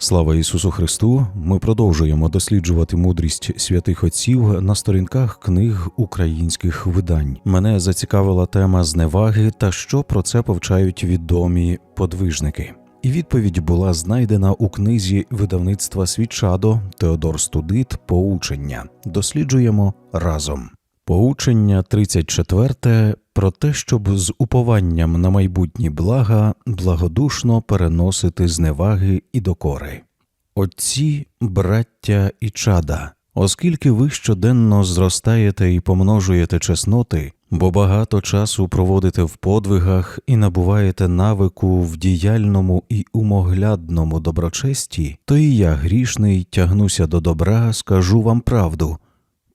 Слава Ісусу Христу! Ми продовжуємо досліджувати мудрість святих отців на сторінках книг українських видань. Мене зацікавила тема зневаги та що про це повчають відомі подвижники. І відповідь була знайдена у книзі видавництва Свічадо Теодор Студит Поучення. Досліджуємо разом. Поучення 34 про те, щоб з упованням на майбутні блага благодушно переносити зневаги і докори. Отці, браття і чада, оскільки ви щоденно зростаєте і помножуєте чесноти, бо багато часу проводите в подвигах і набуваєте навику в діяльному і умоглядному доброчесті, то і я грішний тягнуся до добра, скажу вам правду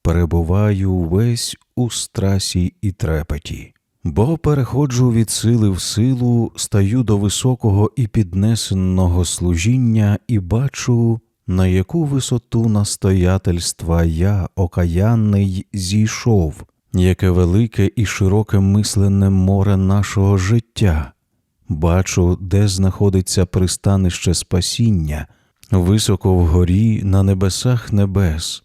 перебуваю весь у страсі і трепеті, бо переходжу від сили в силу, стаю до високого і піднесеного служіння і бачу, на яку висоту настоятельства я, окаянний, зійшов, яке велике і широке мисленне море нашого життя. Бачу, де знаходиться пристанище спасіння, високо вгорі на небесах небес.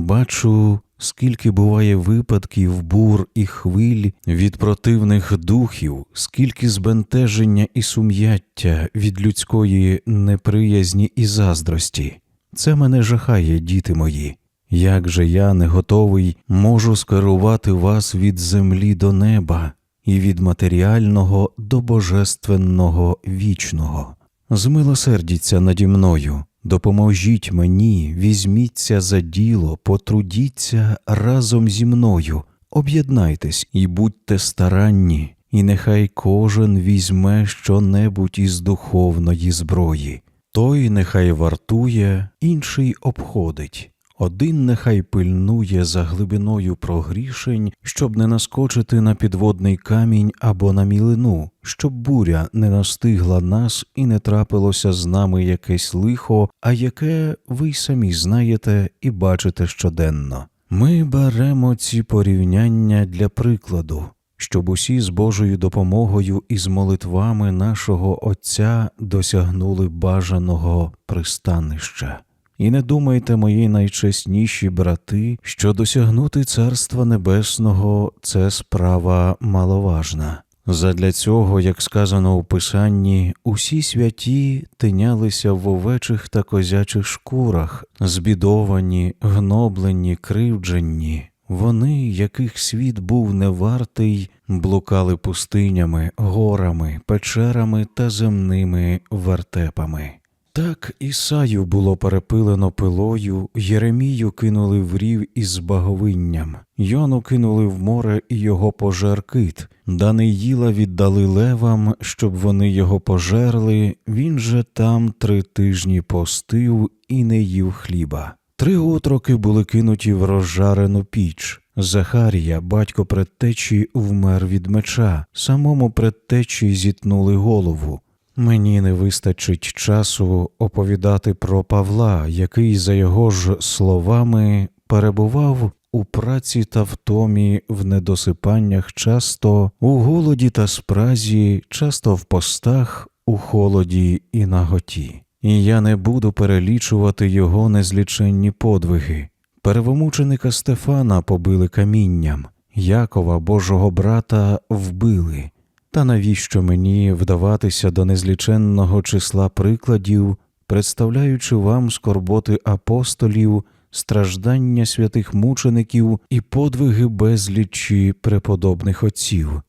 Бачу, скільки буває випадків, бур і хвиль від противних духів, скільки збентеження і сум'яття від людської неприязні і заздрості. Це мене жахає, діти мої. Як же я не готовий можу скерувати вас від землі до неба і від матеріального до божественного вічного. Змилосердіться наді мною, допоможіть мені, візьміться за діло, потрудіться разом зі мною, об'єднайтесь і будьте старанні, і нехай кожен візьме щонебудь із духовної зброї. Той нехай вартує, інший обходить. Один нехай пильнує за глибиною прогрішень, щоб не наскочити на підводний камінь або на мілину, щоб буря не настигла нас і не трапилося з нами якесь лихо, а яке ви й самі знаєте і бачите щоденно. Ми беремо ці порівняння для прикладу, щоб усі з Божою допомогою і з молитвами нашого Отця досягнули бажаного пристанища. І не думайте, мої найчесніші брати, що досягнути Царства Небесного це справа маловажна. Задля цього, як сказано у Писанні, усі святі тинялися в овечих та козячих шкурах, збідовані, гноблені, кривджені. Вони, яких світ був невартий, блукали пустинями, горами, печерами та земними вертепами. Так Ісаю було перепилено пилою, Єремію кинули в рів із баговинням, Йону кинули в море і його пожер кит, Даниїла віддали левам, щоб вони його пожерли, він же там три тижні постив і не їв хліба. Три отроки були кинуті в розжарену піч. Захарія, батько предтечі, вмер від меча, самому предтечі зітнули голову. Мені не вистачить часу оповідати про Павла, який, за його ж словами, перебував у праці та втомі в недосипаннях часто, у голоді та спразі, часто в постах, у холоді і наготі. І я не буду перелічувати його незліченні подвиги. Первомученика Стефана побили камінням, Якова, Божого брата, вбили. Та навіщо мені вдаватися до незліченного числа прикладів, представляючи вам скорботи апостолів, страждання святих мучеників і подвиги безлічі преподобних отців?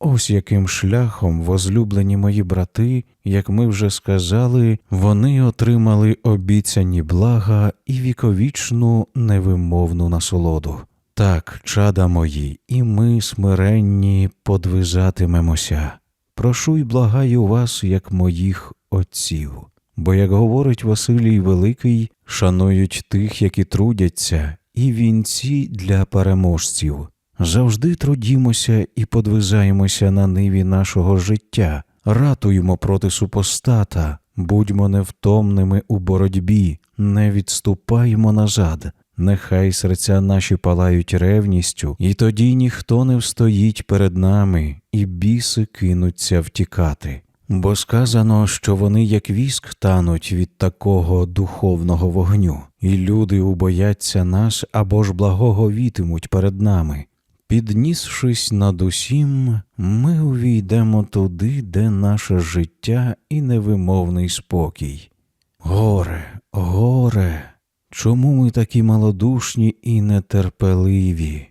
Ось яким шляхом, возлюблені мої брати, як ми вже сказали, вони отримали обіцяні блага і віковічну невимовну насолоду. Так, чада мої, і ми смиренні подвизатимемося. Прошу й благаю вас, як моїх отців. Бо, як говорить Василій Великий, шанують тих, які трудяться, і вінці для переможців. Завжди трудімося і подвизаємося на ниві нашого життя, ратуємо проти супостата, будьмо невтомними у боротьбі, не відступаємо назад. Нехай серця наші палають ревністю, і тоді ніхто не встоїть перед нами, і біси кинуться втікати. Бо сказано, що вони як віск тануть від такого духовного вогню, і люди убояться нас або ж благоговітимуть перед нами. Піднісшись над усім, ми увійдемо туди, де наше життя і невимовний спокій. Горе, горе, чому ми такі малодушні і нетерпеливі?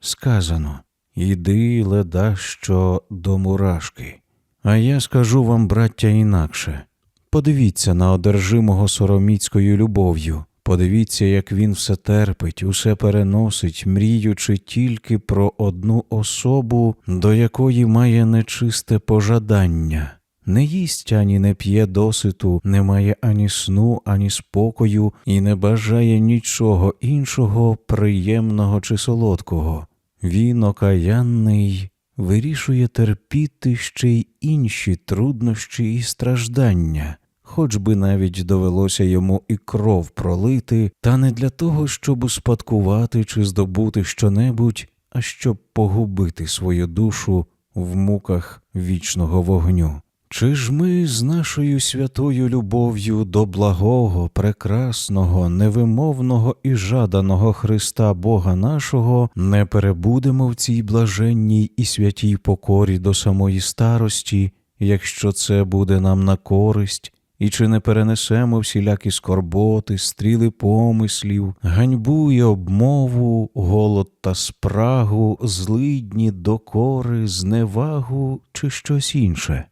Сказано Іди, леда, що до мурашки. А я скажу вам, браття, інакше. Подивіться на одержимого сороміцькою любов'ю. Подивіться, як він все терпить, усе переносить, мріючи тільки про одну особу, до якої має нечисте пожадання. Не їсть ані не п'є доситу, не має ані сну, ані спокою і не бажає нічого іншого приємного чи солодкого. Він окаянний вирішує терпіти ще й інші труднощі і страждання, хоч би навіть довелося йому і кров пролити, та не для того, щоб успадкувати чи здобути щонебудь, а щоб погубити свою душу в муках вічного вогню. Чи ж ми з нашою святою любов'ю до благого, прекрасного, невимовного і жаданого Христа Бога нашого не перебудемо в цій блаженній і святій покорі до самої старості, якщо це буде нам на користь, і чи не перенесемо всілякі скорботи, стріли помислів, ганьбу і обмову, голод та спрагу, злидні, докори, зневагу чи щось інше?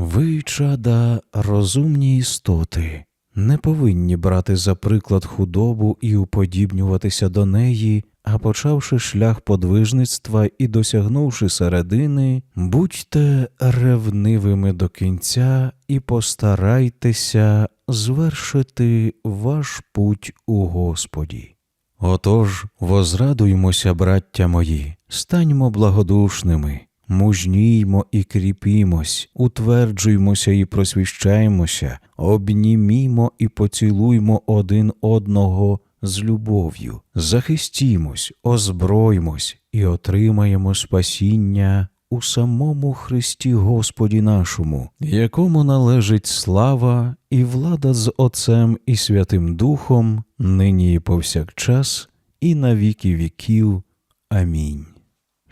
Ви, чада, розумні істоти, не повинні брати за приклад худобу і уподібнюватися до неї, а почавши шлях подвижництва і досягнувши середини, будьте ревнивими до кінця і постарайтеся звершити ваш путь у Господі. Отож, возрадуймося, браття мої, станьмо благодушними. Мужніймо і кріпімось, утверджуймося і просвіщаємося, обнімімо і поцілуймо один одного з любов'ю, захистімось, озброймось і отримаємо спасіння у самому Христі Господі нашому, якому належить слава і влада з Отцем і Святим Духом, нині і повсякчас, і на віки віків. Амінь.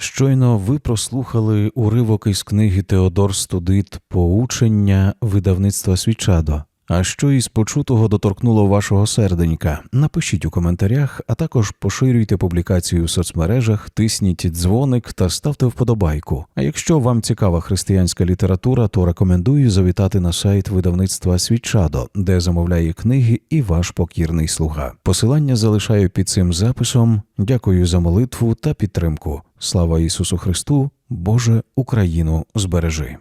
Щойно ви прослухали уривок із книги Теодор Студит Поучення видавництва Свічадо. А що із почутого доторкнуло вашого серденька? Напишіть у коментарях, а також поширюйте публікацію у соцмережах, тисніть дзвоник та ставте вподобайку. А якщо вам цікава християнська література, то рекомендую завітати на сайт видавництва Свічадо, де замовляє книги і ваш покірний слуга. Посилання залишаю під цим записом. Дякую за молитву та підтримку. Слава Ісусу Христу, Боже Україну збережи.